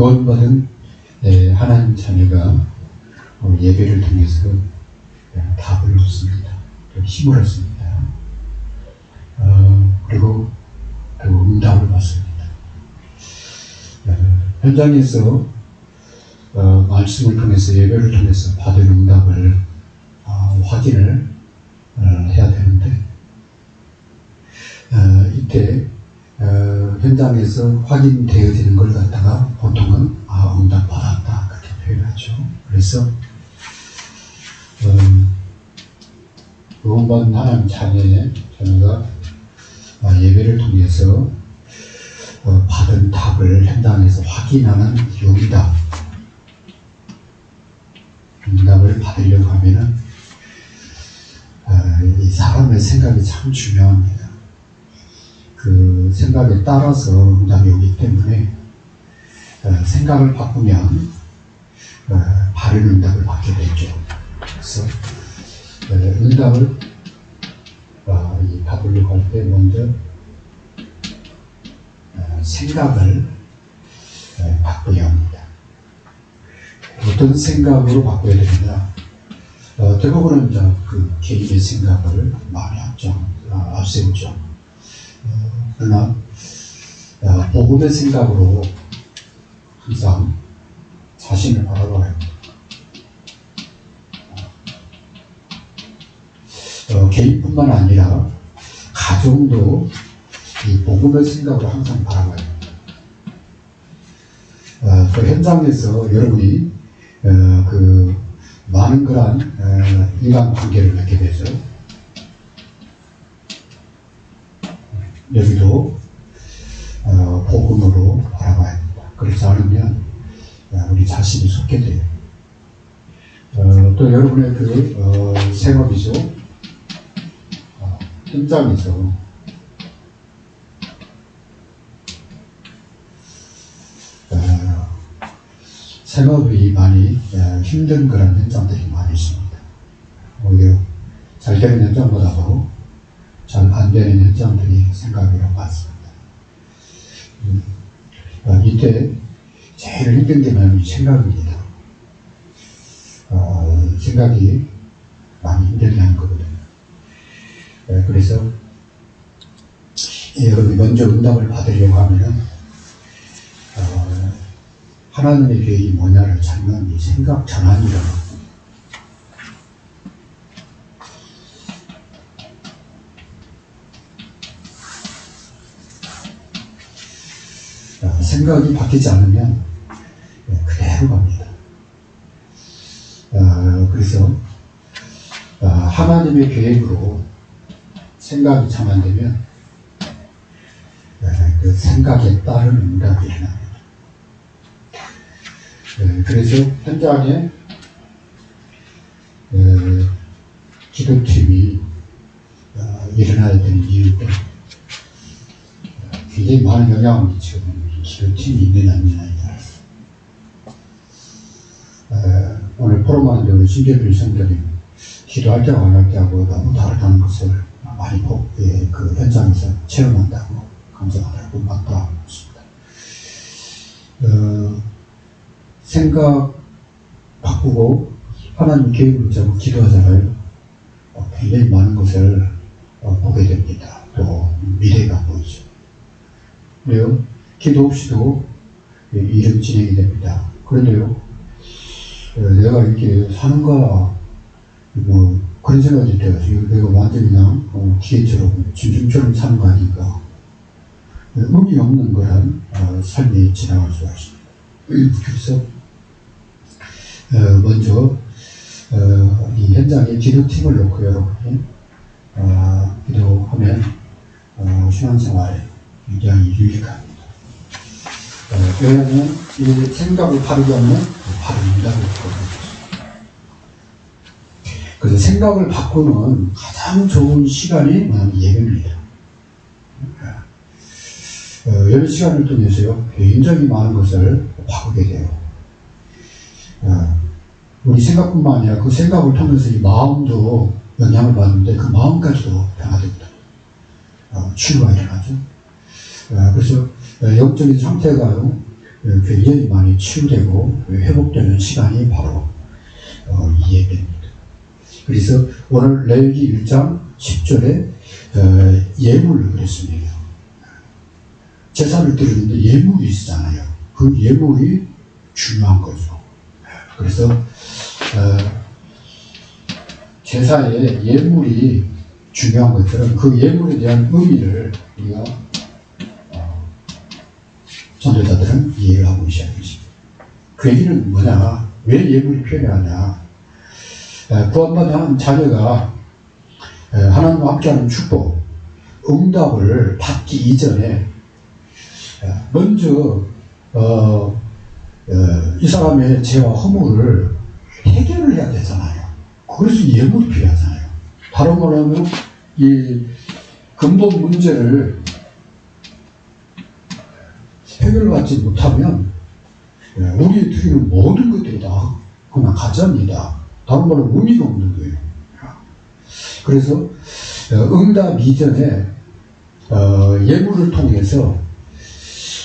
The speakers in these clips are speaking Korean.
구원받은 예, 하나님 자녀가 어, 예배를 통해서 예, 답을 얻습니다. 또 힘을 얻습니다. 어, 그리고 또 응답을 받습니다. 어, 현장에서 어, 말씀을 통해서 예배를 통해서 받은 응답을 어, 확인을 어, 해야 되는데 어, 이때 어, 현장에서 확인되어지는 걸 갖다가 보통은 아, 응답 받았다 그렇게 표현하죠. 그래서 음, 구원받은 하나님 자녀의 자녀가 아, 예배를 통해서 어, 받은 답을 현장에서 확인하는 용이다. 응답을 받으려고 하면은 어, 이 사람의 생각이 참 중요합니다. 그 생각에 따라서 응답이 오기 때문에 어, 생각을 바꾸면 어, 바른 응답을 받게 되죠. 그래서 어, 응답을 어, 이 받으려고 할 때 먼저 어, 생각을 어, 바꾸어야 합니다. 어떤 생각으로 바꿔야 되느냐? 어, 대부분은 그 개인의 생각을 많이 앞장, 아, 앞세우죠. 어, 그러나 어, 복음의 생각으로 항상 자신을 바라봐야 합니다. 어, 개인뿐만 아니라 가정도 이 복음의 생각으로 항상 바라봐야 합니다. 어, 그 현장에서 여러분이 어, 그 많은 그런 어, 인간 관계를 맺게 되죠. 여기도 어, 복음으로 바라봐야 합니다. 그렇지 않으면 어, 우리 자신이 속게 돼요. 어, 또 여러분의 그 어, 생업이죠. 어, 현장에서 어, 생업이 많이 어, 힘든 그런 현장들이 많이 있습니다. 오히려 잘 되는 현장보다도 잘 안 되는 현장들이 생각이라고 봤습니다. 음, 어, 이때 제일 힘든 게 뭐냐면 이 생각입니다. 어, 생각이 많이 힘들게 하는 거거든요. 어, 그래서 여러분이 먼저 응답을 받으려고 하면은 어, 하나님의 계획이 뭐냐를 찾는 이 생각 전환이라고 합니다. 어, 생각이 바뀌지 않으면 어, 그대로 갑니다. 어, 그래서 어, 하나님의 계획으로 생각이 전환되면 어, 그 생각에 따른 응답이 일어납니다. 네, 그래서 현장에 어, 기도팀이 어, 일어나야 되는 이유가 어, 굉장히 많은 영향을 미치고 있는 없느냐에 따라서 어, 오늘 포럼하는 데 우리 신재필 성도님 기도할 때하고 안할 때하고 너무 다르다는 것을 많이 보, 예, 그 현장에서 체험한다고 감정한다고 맞다고 했습니다. 어, 생각 바꾸고 하나님 계획을 잡고 기도하잖아요. 어, 굉장히 많은 것을 어, 보게 됩니다. 또 미래가 보이죠. 그래요. 기도 없이도 이 일은 진행이 됩니다. 그런데요, 어, 내가 이렇게 사는가, 뭐, 그런 생각이 들어요. 내가 완전히 그냥, 어, 기계처럼, 짐승처럼 사는 거 아닌가. 의미 없는 그런 어, 삶이 지나갈 수가 있습니다. 그래서 어, 먼저 어, 이 현장에 기도팀을 놓고 여러분이 어, 기도하면 어, 신앙생활에 굉장히 유익합니다. 어, 왜냐하면 이 생각을 바르게 하면 얻거든요. 그래서 생각을 바꾸는 가장 좋은 시간이 뭐냐면 예배입니다. 어, 예배 시간을 통해서요, 굉장히 많은 것을 바꾸게 돼요. 어, 우리 생각뿐만 아니라 그 생각을 통해서 이 마음도 영향을 받는데 그 마음까지도 변화됩니다. 어, 치유가 일어나죠. 어, 그래서 어, 영적인 상태가요, 굉장히 많이 치유되고 회복되는 시간이 바로 어, 이 예배입니다. 그래서 오늘 레위기 1장 10절에 어, 예물을 그랬습니다. 제사를 드리는데 예물이 있잖아요. 그 예물이 중요한 거죠. 그래서 어, 제사에 예물이 중요한 것처럼 그 예물에 대한 의미를 우리가 어, 전도자들은 이해를 하고 있어야 되겠습니다. 그 얘기는 뭐냐? 왜 예물이 필요하냐? 에, 구원받은 자녀가 에, 하나님과 함께하는 축복, 응답을 받기 이전에 에, 먼저 어, 어, 이 사람의 죄와 허물을 해결을 해야 되잖아요. 그래서 예물이 필요하잖아요. 다른 말로 하면 이 근본 문제를 해결받지 못하면 예, 우리 드리는 모든 것들이 다 그냥 가짜입니다. 다른 말로 의미가 없는 거예요. 그래서 어, 응답 이전에 어, 예물을 통해서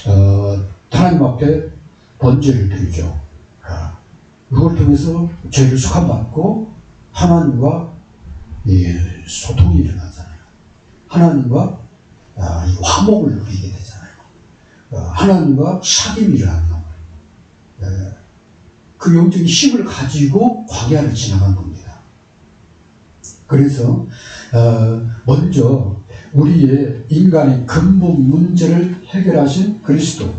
어, 하나님 앞에 번제를 드리죠. 아, 그걸 통해서 죄를 수감받고 하나님과 예, 소통이 일어나잖아요. 하나님과 아, 이 화목을 누리게 되잖아요. 어, 하나님과 사귐이 일어나는 거예요. 예, 그 영적인 힘을 가지고 광야를 지나간 겁니다. 그래서 어, 먼저 우리의 인간의 근본 문제를 해결하신 그리스도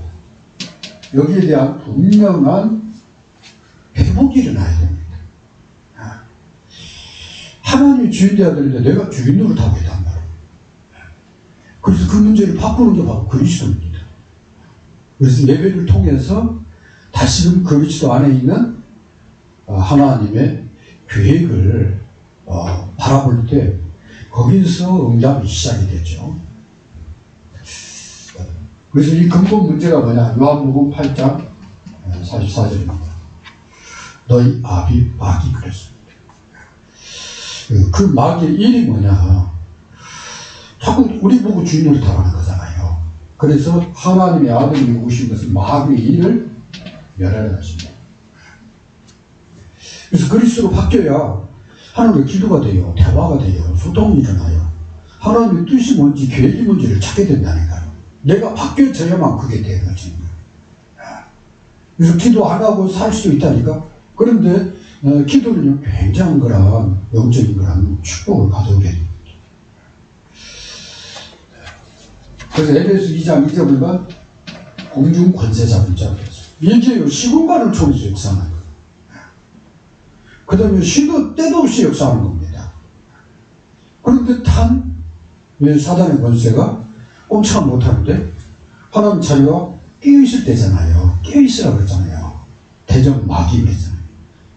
여기에 대한 분명한 회복이 일어나야 됩니다. 아, 하나님이 주인 되어야 되는데 내가 주인 노릇하고 있단 말이에요. 그래서 그 문제를 바꾸는 게 바로 그리스도입니다. 그래서 예배를 통해서 다시금 그리스도 안에 있는 어, 하나님의 계획을 어, 바라볼 때 거기서 응답이 시작이 되죠. 그래서 이 근본 문제가 뭐냐? 요한복음 8장 44절입니다. 너희 아비 마귀 그랬습니다. 그- 그 마귀의 일이 뭐냐? 자꾸 우리 보고 주인을 당하는 거잖아요. 그래서 하나님의 아들이 오신 것은 마귀의 일을 멸하려 하십니다. 그래서 그리스도로 바뀌어야 하나님과 기도가 돼요. 대화가 돼요. 소통이 일어나요. 하나님의 뜻이 뭔지 계획이 뭔지를 찾게 된다니까요. 내가 바뀌어져야만 그게 되는 거지. 그래서 기도 안 하고 살 수도 있다니까. 그런데 어, 기도는요 굉장한 거란 영적인 거란 축복을 가져오게 됩니다. 그래서 에베소 2장 2절 보면 공중 권세 잡은 자가 있어요. 이게 시공간을 통해서 역사하는 거예요. 그 다음에 시도 때도 없이 역사하는 겁니다. 그런데 단, 왜 사단의 권세가 꼼짝 못하는데, 하나님 자기가 깨어있을 때잖아요. 깨어있으라 그랬잖아요. 대전 마귀 그랬잖아요.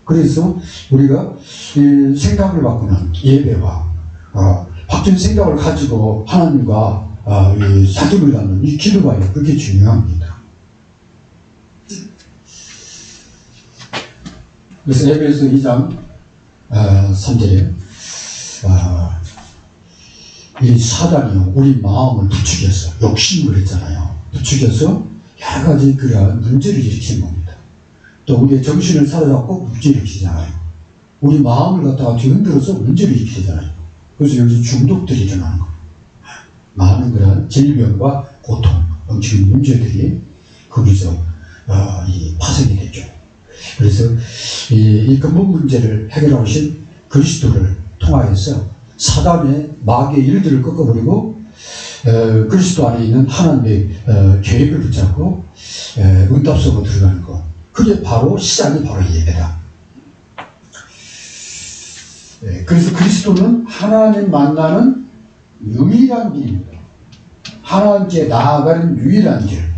그래서 우리가 이 생각을 바꾸는 예배와, 어, 바뀐 생각을 가지고 하나님과 어, 이 갖는 이 기도가 그렇게 중요합니다. 그래서 에베소 2장 어, 3절에 어, 이 사단이요 우리 마음을 부추겨서 욕심을 했잖아요. 부추겨서 여러 가지 그러한 문제를 일으키는 겁니다. 또 우리의 정신을 사로잡고 문제를 일으키잖아요. 우리 마음을 갖다가 뒤흔들어서 문제를 일으키잖아요. 그래서 여기서 중독들이 일어나는 겁니다. 많은 그런 질병과 고통, 영적인 문제들이 거기서 어, 이 파생이 됐죠. 그래서 이, 이 근본 문제를 해결하신 그리스도를 통하여서 사단의 마귀의 일들을 꺾어버리고 어, 그리스도 안에 있는 하나님의 어, 계획을 붙잡고 에, 응답 속으로 들어가는 것. 그게 바로 시작이 바로 예배다. 예, 그래서 그리스도는 하나님 만나는 유일한 길입니다. 하나님께 나아가는 유일한 길.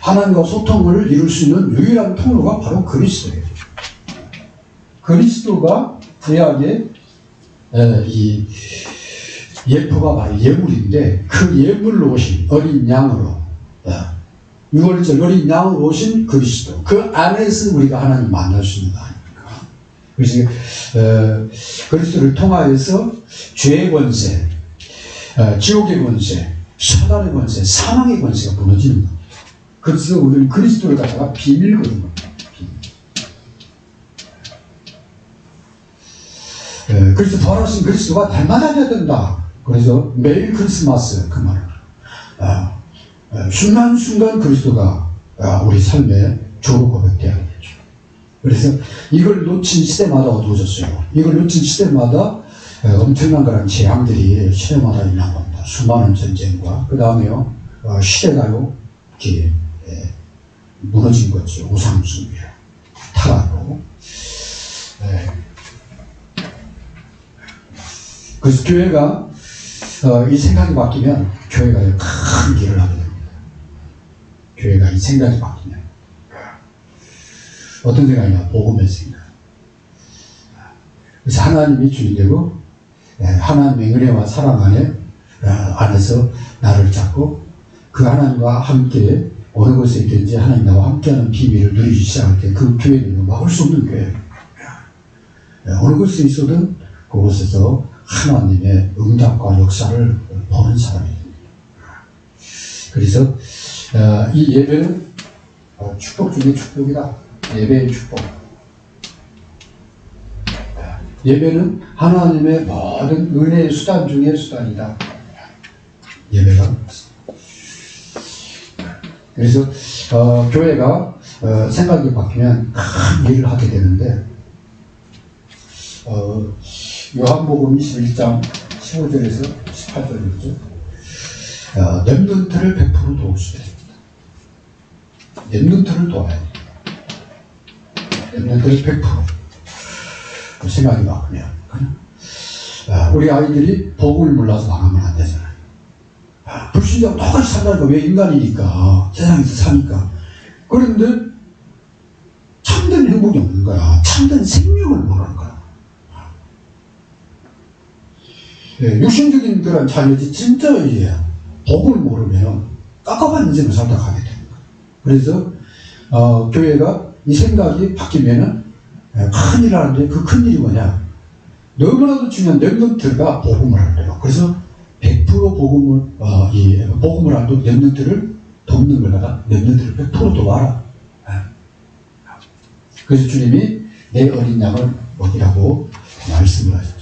하나님과 소통을 이룰 수 있는 유일한 통로가 바로 그리스도예요. 그리스도가 구약의 에, 이 예표가 바로 예물인데 그 예물로 오신 어린 양으로 어, 6월절 어린 양으로 오신 그리스도 그 안에서 우리가 하나님 만날 수 있는 거 아닙니까? 그래서 어, 그리스도를 통하여서 죄의 권세, 어, 지옥의 권세, 사단의 권세, 사망의 권세가 무너지는 겁니다. 그래서 우리는 그리스도를 갖다가 비밀 그런 겁니다. 비밀. 예, 그래서 부활하신 그리스도가 날마다 돼야 된다. 그래서 매일 크리스마스 그 말을. 아, 아, 순간순간 그리스도가 아, 우리 삶의 주로 고백돼야 되죠. 그래서 이걸 놓친 시대마다 어두워졌어요. 이걸 놓친 시대마다 에, 엄청난 그런 재앙들이 시대마다 일어난 겁니다. 수많은 전쟁과 그 다음에요 어, 시대가요 이렇게 에, 무너진 거죠. 우상숭배, 타락으로. 에. 그래서 교회가 어, 이 생각이 바뀌면 교회가 큰 길을 하게 됩니다. 교회가 이 생각이 바뀌면 어떤 생각이냐? 복음의 생각. 그래서 하나님이 주인되고 예, 하나님의 은혜와 사랑 안에 어, 안에서 나를 잡고 그 하나님과 함께 어느 곳에 있든지 하나님 나와 함께하는 비밀을 누리기 시작할 때 그 교회는 막을 수 없는 교회예요. 예, 어느 곳에 있어도 그곳에서 하나님의 응답과 역사를 보는 사람이 됩니다. 그래서 어, 이 예배는 어, 축복 중에 축복이다. 예배의 축복. 예배는 하나님의 모든 은혜의 수단 중의 수단이다. 예배가. 그래서 어, 교회가 어, 생각이 바뀌면 큰 일을 하게 되는데 어, 요한복음 21장 15절에서 18절이죠. 어, 렘넌트를 100% 도우시게 됩니다. 렘넌트를 도와야 돼요. 렘넌트를 100%. 그 생각이 바꾸면. 아, 우리 아이들이 복을 몰라서 망하면 안 되잖아요. 아, 불신자고 똑같이 산다니까 왜 인간이니까 세상에서 사니까 그런데 참된 행복이 없는 거야. 참된 생명을 모르는 거야. 네, 육신적인 그런 자녀지 진짜 이제 복을 모르면 깝깝한 인생을 살다 가게 되는 거예요. 그래서 어, 교회가 이 생각이 바뀌면은 예, 큰일 하는데 그 큰일이 뭐냐 너무나도 중요한 렘넌트가 복음을 한대요. 그래서 100% 복음을 어, 이 복음을 안도 렘넌트를 돕는 거다가 렘넌트를 100% 도와라. 예. 그래서 주님이 내 어린 양을 먹이라고 말씀을 하셨죠.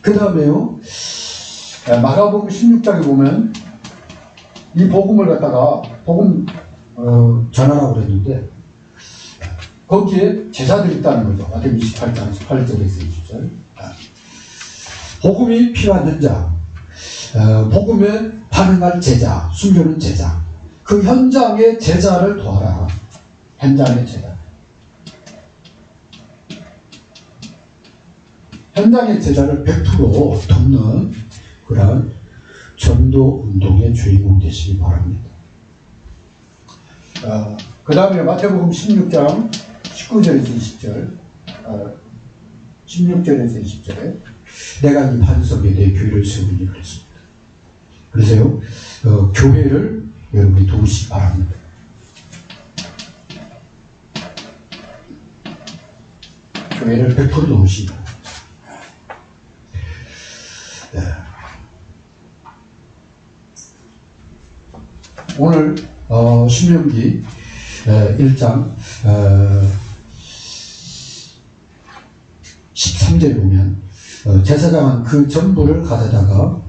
그 다음에요 예, 마가복음 16장에 보면 이 복음을 갖다가 복음 어, 전하라고 그랬는데 거기에 제자들이 있다는 거죠. 마태복음 28장 18절에서 20절. 복음이 필요한 현장, 어, 복음에 반응할 제자, 숨겨는 제자. 그 현장의 제자를 도와라. 현장의 제자. 현장의 제자를 100% 돕는 그러한 전도 운동의 주인공 되시기 바랍니다. 어, 그 다음에 마태복음 16장 19절에서 20절, 어, 16절에서 20절에 내가 이 반석에 내 교회를 세우니 그랬습니다. 그래서요, 어, 교회를 여러분이 도우시기 바랍니다. 교회를 100% 도우시기 바랍니다. 네. 오늘 어, 신명기 에, 1장 어, 13절에 보면 어, 제사장은 그 전부를 가져다가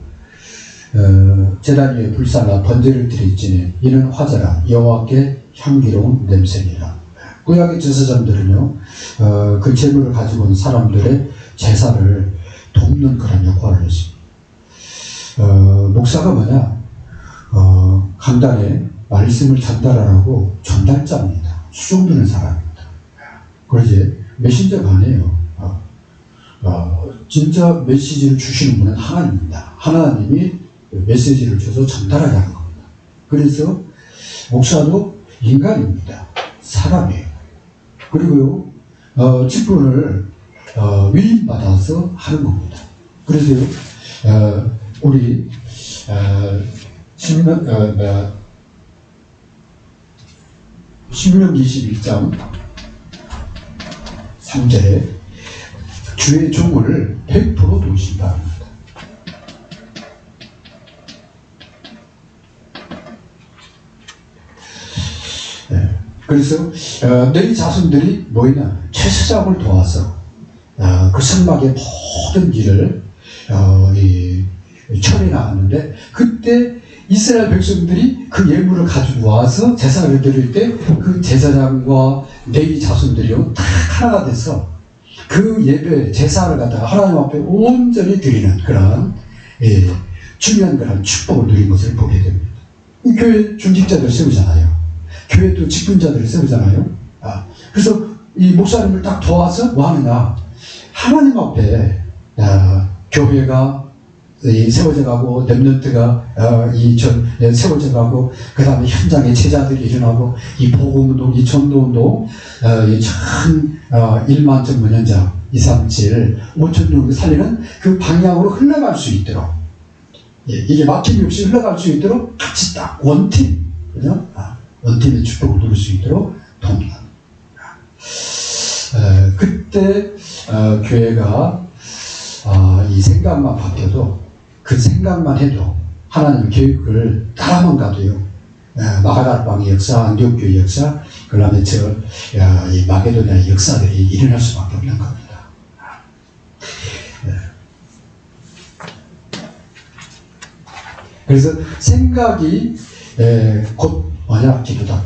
어, 제단 위에 불사나 번제를 드릴지니 이는 화제라 여호와께 향기로운 냄새니라. 구약의 제사장들은요 어, 그 제물을 가지고 온 사람들의 제사를 돕는 그런 역할을 했습니다. 어, 목사가 뭐냐 어, 강단에 말씀을 전달하라고 전달자입니다. 수종드는 사람입니다. 그러지 메신저가 아니에요. 어, 어, 진짜 메시지를 주시는 분은 하나님입니다. 하나님이 메시지를 줘서 전달하게 하는 겁니다. 그래서 목사도 인간입니다. 사람이에요. 그리고요, 어, 직분을 어, 위임받아서 하는 겁니다. 그래서요, 어, 우리 어, 신명, 어, 뭐야, 신명 21장 3절에 주의 종을 100% 도우신다 합니다. 그래서 어, 너희 자손들이 뭐냐 최수작을 도와서 어, 그 성막의 모든 일을 어, 이, 처리 나갔는데 그때 이스라엘 백성들이 그 예물을 가지고 와서 제사를 드릴 때 그 제사장과 레위 자손들이요 다 하나가 돼서 그 예배 제사를 갖다가 하나님 앞에 온전히 드리는 그런 예, 중요한 그런 축복을 누린 것을 보게 됩니다. 이 교회 중직자들 세우잖아요. 교회도 직분자들을 세우잖아요. 아, 그래서 이 목사님을 딱 도와서 뭐 하느냐 하나님 앞에 아, 교회가 이 세워져 가고 렘넌트가 어, 이전 세워져 가고 그 다음에 현장에 제자들이 일어나고 이 복음운동 이 전도운동 어, 이참 어, 1만 전문 현장 237 5천 명 살리는 그 방향으로 흘러갈 수 있도록 예, 이게 막힘이 없이 흘러갈 수 있도록 같이 딱 원팀 그죠? 아, 원팀의 축복을 누릴 수 있도록 돕니다. 에, 그때 어, 교회가 어, 이 생각만 바뀌어도 그 생각만 해도 하나님 계획을 따라만 가도요. 에, 마가다방의 역사, 안디옥교의 역사, 그 다음에 저, 야, 이 마게도니아의 역사들이 일어날 수밖에 없는 겁니다. 예. 그래서 생각이 에, 곧 뭐냐 기도다.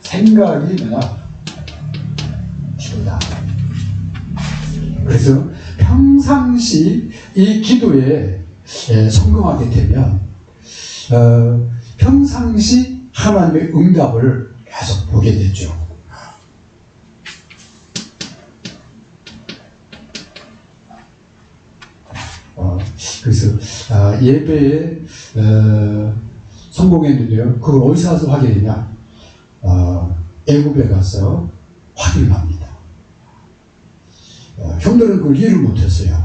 생각이 뭐냐 기도다. 그래서 평상시 이 기도에 에, 성공하게 되면 어, 평상시 하나님의 응답을 계속 보게 되죠. 어, 그래서 아, 예배에 어, 성공했는데요. 그걸 어디서 가서 확인했냐? 어, 애굽에 가서 확인을 합니다. 어, 형들은 그걸 이해를 못했어요.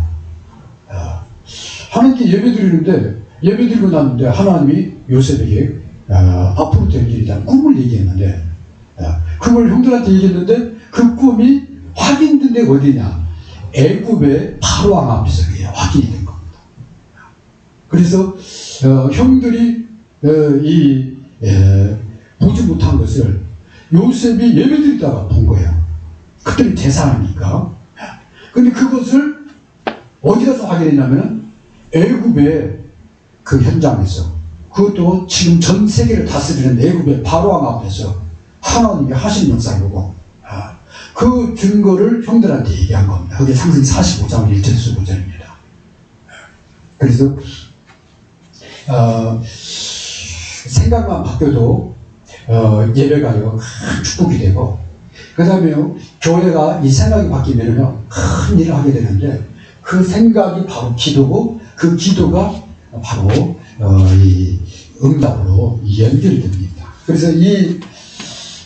어, 하나님께 예배 드리는데 예배 드리고 났는데 하나님이 요셉에게 어, 앞으로 될 대한 꿈을 얘기했는데 어, 그걸 형들한테 얘기했는데 그 꿈이 확인된 데가 어디냐? 애굽의 바로 왕 앞에서 그게 확인이 된 겁니다. 그래서 어, 형들이 어, 이 에, 보지 못한 것을 요셉이 예배 드리다가 본 거예요. 그때는 제사하니까. 근데 그것을 어디 가서 확인했냐면 애굽의 그 현장에서 그것도 지금 전 세계를 다스리는 애굽의 바로왕 앞에서 하나님이 하신 역사를 아, 그 증거를 형들한테 얘기한 겁니다. 그게 상승 45장 1절에서 5절입니다. 그래서 어, 생각만 바뀌어도 어, 예배가요 큰 축복이 되고 그 다음에 교회가 이 생각이 바뀌면요 큰 일을 하게 되는데 그 생각이 바로 기도고 그 기도가 바로 어, 이 응답으로 연결이 됩니다. 그래서 이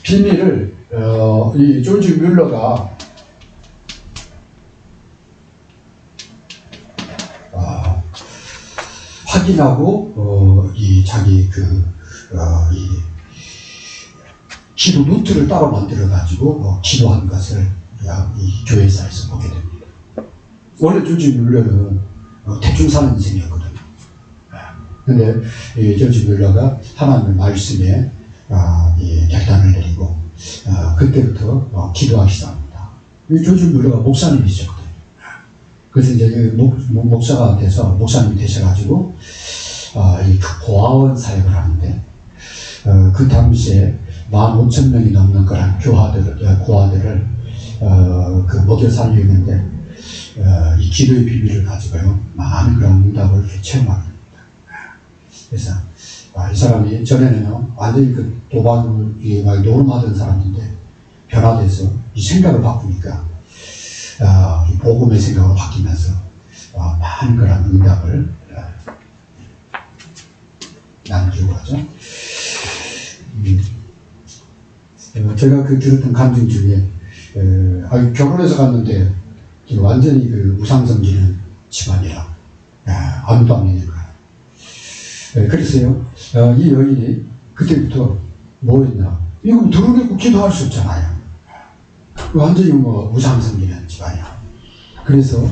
비밀을 어, 이 조지 뮬러가 아, 확인하고 어, 이 자기 그 어, 이 기도 노트를 따로 만들어 가지고 어, 기도한 것을 이 교회사에서 보게 됩니다. 원래 조지 뮬러는 어, 대충 사는 인생이었거든요. 근데 이 조지 뮬러가 하나님의 말씀에 아, 이 결단을 내리고 아, 그때부터 어, 기도하기 시작합니다. 이 조지 뮬러가 목사님이셨거든요. 그래서 이제 그 목, 목- 목사가 돼서 목사님이 되셔가지고 아, 이 고아원 사역을 하는데 어, 그 당시에 15,000명이 넘는 그런 교화들, 어, 고아들을 어, 그 먹여 살리는데 어, 이 기도의 비밀을 가지고요 많은 그런 응답을 체험하게 됩니다. 그래서 아, 이 사람이 전에는요 완전히 그 도박을 이막 노름하던 사람인데 변화돼서 이 생각을 바꾸니까 아, 이 복음의 생각으로 바뀌면서 아, 많은 그런 응답을 어, 남기고 하죠. 음, 어, 제가 그 들었던 감정 중에 어, 아, 결혼해서 갔는데 완전히 그 우상 섬기는 집안이라 아, 아무도 안 믿는 거야. 예, 그래서요 어, 이 여인이 그때부터 뭐 했나 이거 드러내고 기도할 수 없잖아요. 완전히 뭐 우상 섬기는 집안이야. 그래서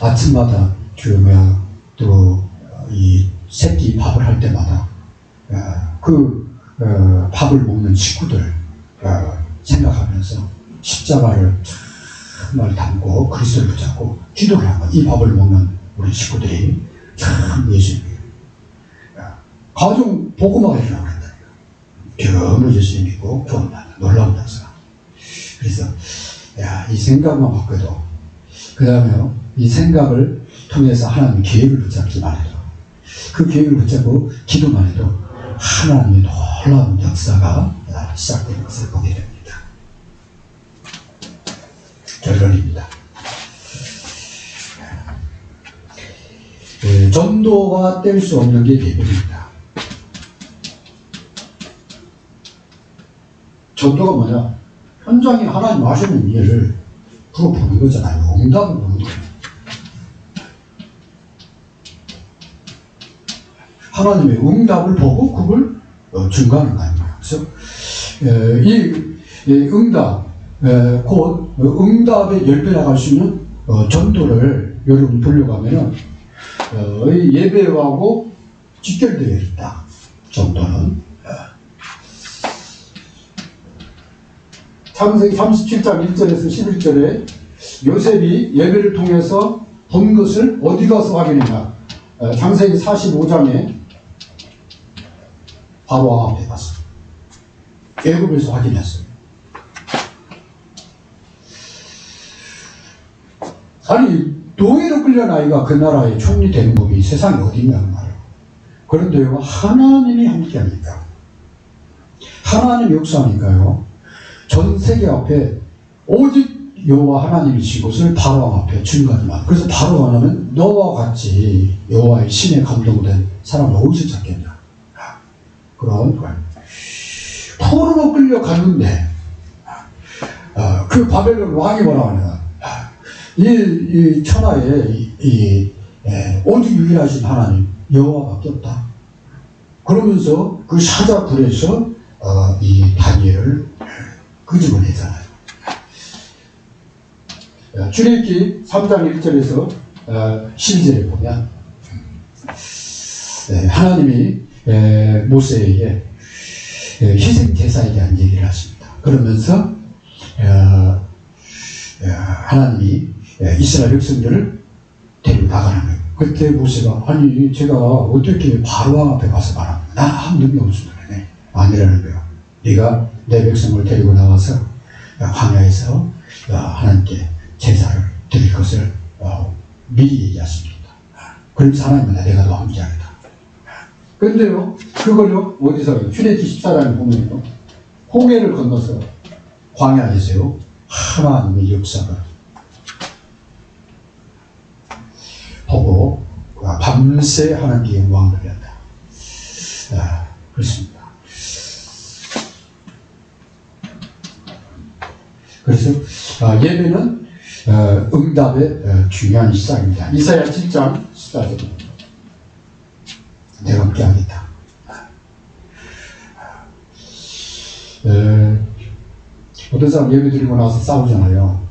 아침마다 그 뭐야 또 이 새끼 밥을 할 때마다 어, 그 어, 밥을 먹는 식구들 어, 생각하면서 십자가를 정말 담고 그리스도를 붙잡고 기도를 한 거야. 이 밥을 먹는 우리 식구들이 참 예수님이에요. 야, 가정 복음화가 그랬다니까. 너무 예수님이고 구원받는 놀라운 역사. 그래서 야, 이 생각만 바꿔도 그 다음에 이 생각을 통해서 하나님 계획을 붙잡기만 해도 그 계획을 붙잡고 기도만 해도 하나님의 놀라운 역사가 시작되는 것을 보게 됩니다. 결론입니다. 예, 전도가 뗄 수 없는 게 예배입니다. 전도가 뭐냐? 현장에 하나님 하시는 일을 풀어보는 거잖아요. 응답을 보는 거예요. 하나님의 응답을 보고 그걸 어, 증가하는 거 아닙니까? 그래서 에, 이, 이 응답, 에, 곧 어, 응답의 열배 나갈 수 있는 어, 전도를 여러분 하면은 어, 이 예배하고 직결되어 있다. 전도는 창세기 37장 1절에서 11절에 요셉이 예배를 통해서 본 것을 어디 가서 확인했나? 어, 창세기 45장에 바로 앞에 갔어. 애굽에서 확인했어요. 아니 노예로 끌려온 아이가 그 나라의 총리 되는 법이 세상에 어디 있냐고 말이에요. 그런데요 하나님이 함께하니까 하나님 역사니까요 전 세계 앞에 오직 여호와 하나님이신 것을 바로 앞에 증거하지만 그래서 바로 하나는 너와 같이 여호와의 신에 감동된 사람을 어디서 찾겠냐 그런 거예요. 포로로 끌려갔는데 어, 그 바벨론 왕이 뭐라고 하냐 이, 이 천하에 이, 이 에, 오직 유일하신 하나님 여호와밖에 없다. 그러면서 그 사자굴에서 어, 이 다니엘을 끄집어내잖아요. 어, 출애굽기 3장 1절에서 어, 12절에 보면 에, 하나님이 에, 모세에게 에, 희생 제사에 대한 얘기를 하십니다. 그러면서 어, 어, 하나님이 에, 이스라엘 백성들을 데리고 나가는 거예요. 그때 모세가 아니 제가 어떻게 바로왕 앞에 가서 말합니까? 나 아무 능력 없습니다. 네. 아니라는 거예요. 네가 내 백성을 데리고 나와서 광야에서 어, 하나님께 제사를 드릴 것을 어, 미리 얘기하십니다. 그러면서 하나님은 내가 너 함께하겠다. 그런데요, 그걸요, 어디서, 출애기 14장에 보면요, 홍해를 건너서 광야에서요, 하나님의 역사가 보고 아, 밤새 하나님께 영광을 드렸다. 아, 그렇습니다. 그래서 아, 예배는 어, 응답의 어, 중요한 시작입니다. 이사야 7장 14절 내가 함께 하겠다. 에, 어떤 사람 예배 드리고 나서 싸우잖아요.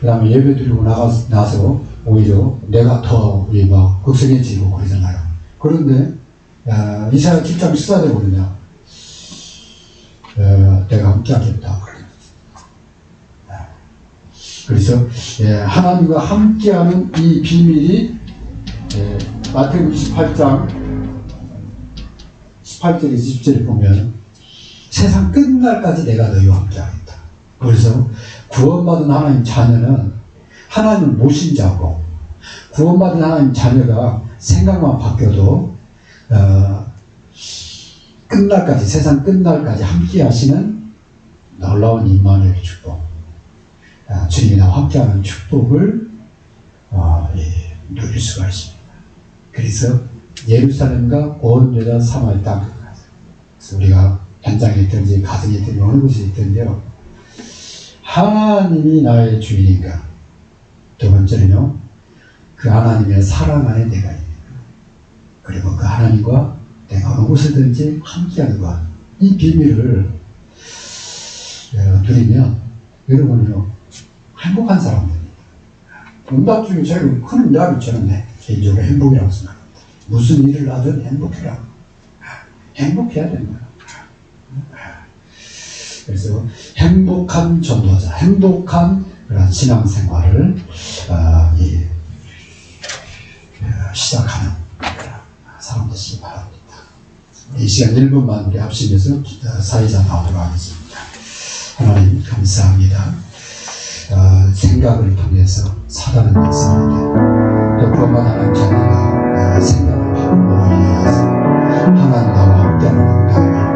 그 다음에 예배 드리고 나가, 나서 오히려 내가 더 우리 막 극성해지고 그러잖아요. 그런데 어, 이사야 7장 14절 보면 어, 내가 함께 하겠다. 그래서 예, 하나님과 함께하는 이 비밀이 예, 마태복음 28장 18절에서 20절에 보면 세상 끝날까지 내가 너희와 함께하겠다. 그래서 구원받은 하나님 자녀는 하나님을 모신 자고 구원받은 하나님 자녀가 생각만 바뀌어도 어, 끝날까지 세상 끝날까지 함께 하시는 놀라운 임마누엘 축복. 아, 주님이 나와 함께하는 축복을 어, 예, 누릴 수가 있습니다. 그래서 예루살렘과 온 여자 사마리 땅 그래서 우리가 현장에 있든지 가정에 있든지 어느 곳에 있든지요 하나님이 나의 주인인가 두 번째는요 그 하나님의 사랑 안에 내가 있는 그리고 그 하나님과 내가 어느 곳에든지 함께하는 것 이 비밀을 어, 누리면 여러분은요 행복한 사람들입니다. 응답 중에 제일 큰 응답이 저는 네, 개인적으로 행복이라고 생각합니다. 무슨 일을 하든 행복해라. 행복해야 된다. 그래서 행복한 전도자, 행복한 그런 신앙생활을 어, 이, 어, 시작하는 사람 되시기 바랍니다. 이 시간 1분만 우리 합심해서 어, 사회자 나오도록 하겠습니다. 하나님 감사합니다. 어, 생각을 통해서 사단은 역사하는데 또 그것만 하는 자녀가 어, 생각을 바꾸고 이어서 하나님 나와 함께하는 됩니다.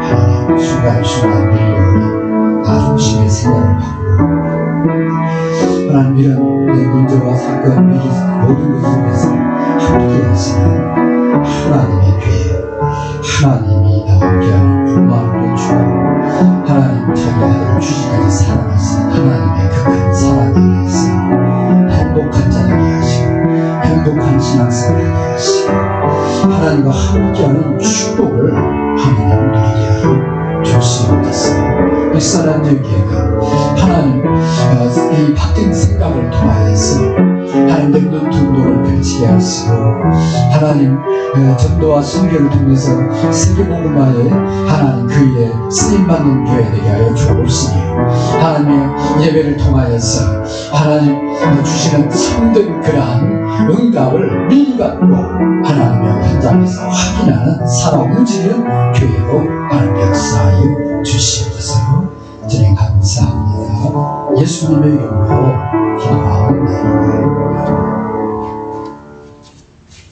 하나님 순간순간 바꾸고 하나님 이런 내 문제와 사건 일이 모든 것을 위해서 함께 하시는 하나님의 교회 하나님이 나와 함께하는 음악의 주가 하나님 자기 아들을 주시까지 사랑하신 하나님의 그큰 사랑에 의해서 행복한 자녀게 하시고 행복한 신앙생활을 하게 하시고 하나님과 함께 햇사람들 교회가 하나님 어, 이 바뀐 생각을 통하여서 하나님 두 눈을 펼치게 하시고 하나님 어, 전도와 선교를 통해서 세계복음화에 하나님 그의 쓰임받는 교회 되게 하여 주옵시니 하나님의 예배를 통하여서 하나님 어, 주시는 참된 그러한 응답을 갖고 하나님의 현장에서 확인하는 살아 움직이는 교회로 하나님 역사하여 주시옵소서 예수님의 이름으로 기도하옵나이다.